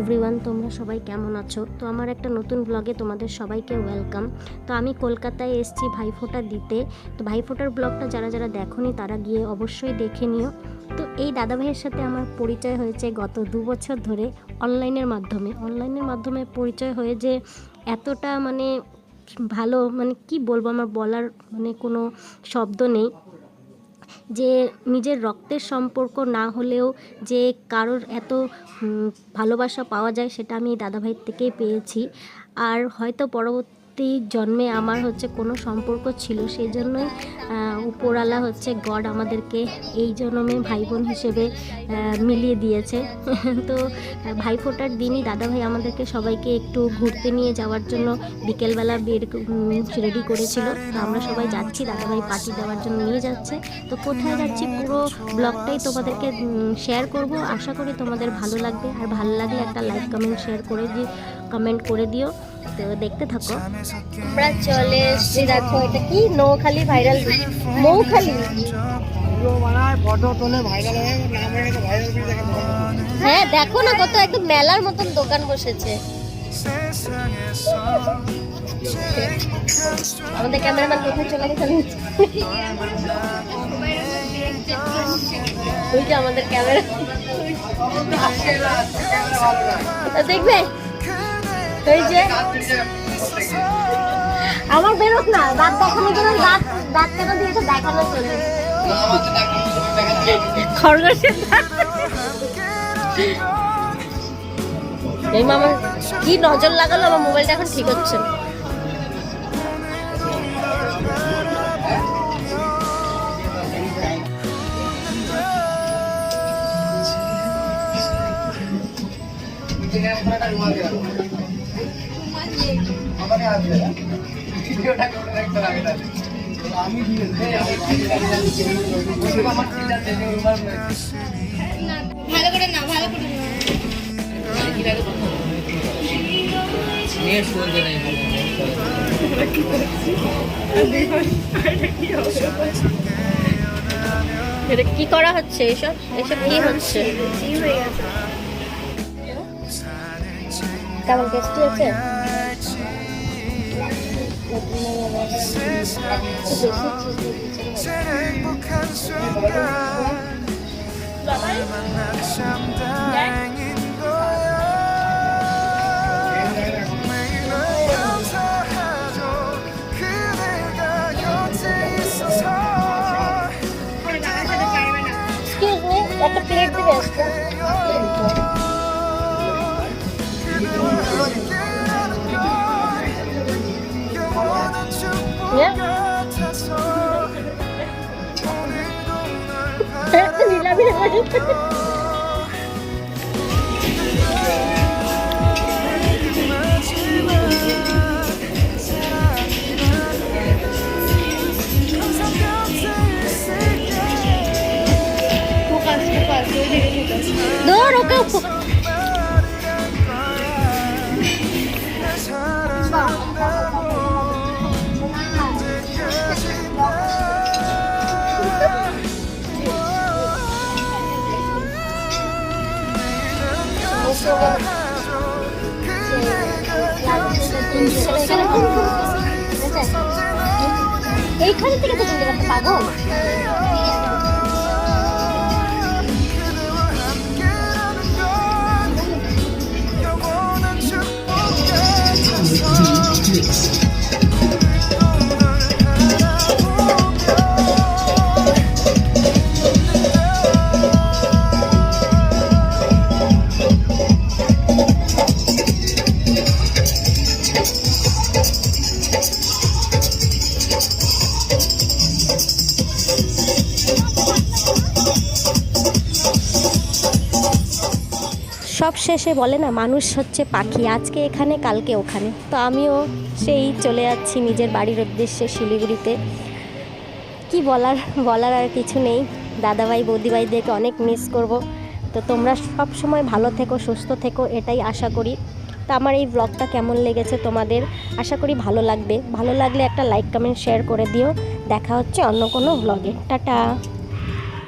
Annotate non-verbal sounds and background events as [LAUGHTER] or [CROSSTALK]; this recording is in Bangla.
এভরিওয়ান তোমরা সবাই কেমন আছো? তো আমার একটা নতুন ব্লগে তোমাদের সবাইকে ওয়েলকাম তো আমি কলকাতায় এসেছি ভাইফোঁটা দিতে। তো ভাইফোঁটার ব্লগটা যারা যারা দেখোনি, তারা গিয়ে অবশ্যই দেখে নিও। তো এই দাদা ভাইয়ের সাথে আমার পরিচয় হয়েছে গত দু বছর ধরে অনলাইনের মাধ্যমে। অনলাইনের মাধ্যমে পরিচয় হয়ে যে এতটা মানে ভালো মানে কি বলব, আমার বলার মানে কোনো শব্দ নেই। যে নিজের রক্তের সম্পর্ক না হলেও যে কারোর এত ভালোবাসা পাওয়া যায় সেটা আমি দাদাভাইয়ের থেকেই পেয়েছি। আর হয়তো পরবর্তী জন্মে আমার হচ্ছে কোনো সম্পর্ক ছিল সেই জন্যই আহ, উপরওয়ালা হচ্ছে গড আমাদেরকে এই জন্মে ভাই বোন হিসেবে মিলিয়ে দিয়েছে। [LAUGHS] তো আহ, ভাইফোঁটার দিনই দাদাভাই আমাদেরকে সবাইকে একটু ঘুরতে নিয়ে যাওয়ার জন্য বিকেলবেলা বের রেডি করেছিল। তো আমরা সবাই যাচ্ছি দাদাভাই পার্টি দেওয়ার জন্য নিয়ে যাচ্ছে। তো কোথায় যাচ্ছি পুরো ব্লগটাই তোমাদেরকে শেয়ার করব। আশা করি তোমাদের ভালো লাগবে। আর ভালো লাগলে একটা লাইক কমেন্ট শেয়ার করে দিও কমেন্ট করে দিও। তো দেখতে থাকো। আমরা চলে এসেছি, দেখো এটা কি? নৌখালি ভাইরাল মৌখালি হয়ে, দেখে না কত একদম মেলার মতন দোকান বসেছে। আমাদের ক্যামেরাম্যান কোথায় চলে গেছে? ওই আমাদের ক্যামেরা। দেখবে? ওই যে, আমার বেরোত না, দাঁত দেখানোর জন্য দাঁত দাঁত কেন দিয়েছে দেখানোর জন্য খরগোশের এই মামা, কি নজর লাগালো, আমার মোবাইলটা এখন ঠিক হচ্ছে না। ভালো করে না ভালো করে এটা কি করা হচ্ছে এসব? এসব কি হচ্ছে? কেমন টেস্টি আছে এক্সকিউজ মি একটা প্লেট দিবে আজকে nila binabalik. No, no, no, এইখান থেকে তো তুমি একটা সব শেষে বলে না, মানুষ হচ্ছে পাখি, আজকে এখানে, কালকে ওখানে। তো আমিও সেই চলে যাচ্ছি নিজের বাড়ির উদ্দেশ্যে শিলিগুড়িতে। কি বলার বলার আর কিছু নেই। দাদাভাই বৌদিভাইদেরকে অনেক মিস করব। তো তোমরা সব সময় ভালো থেকো, সুস্থ থেকো, এটাই আশা করি। তো আমার এই ব্লগটা কেমন লেগেছে তোমাদের? আশা করি ভালো লাগবে। ভালো লাগলে একটা লাইক কমেন্ট শেয়ার করে দিও। দেখা হচ্ছে অন্য কোনো ব্লগে টাটা!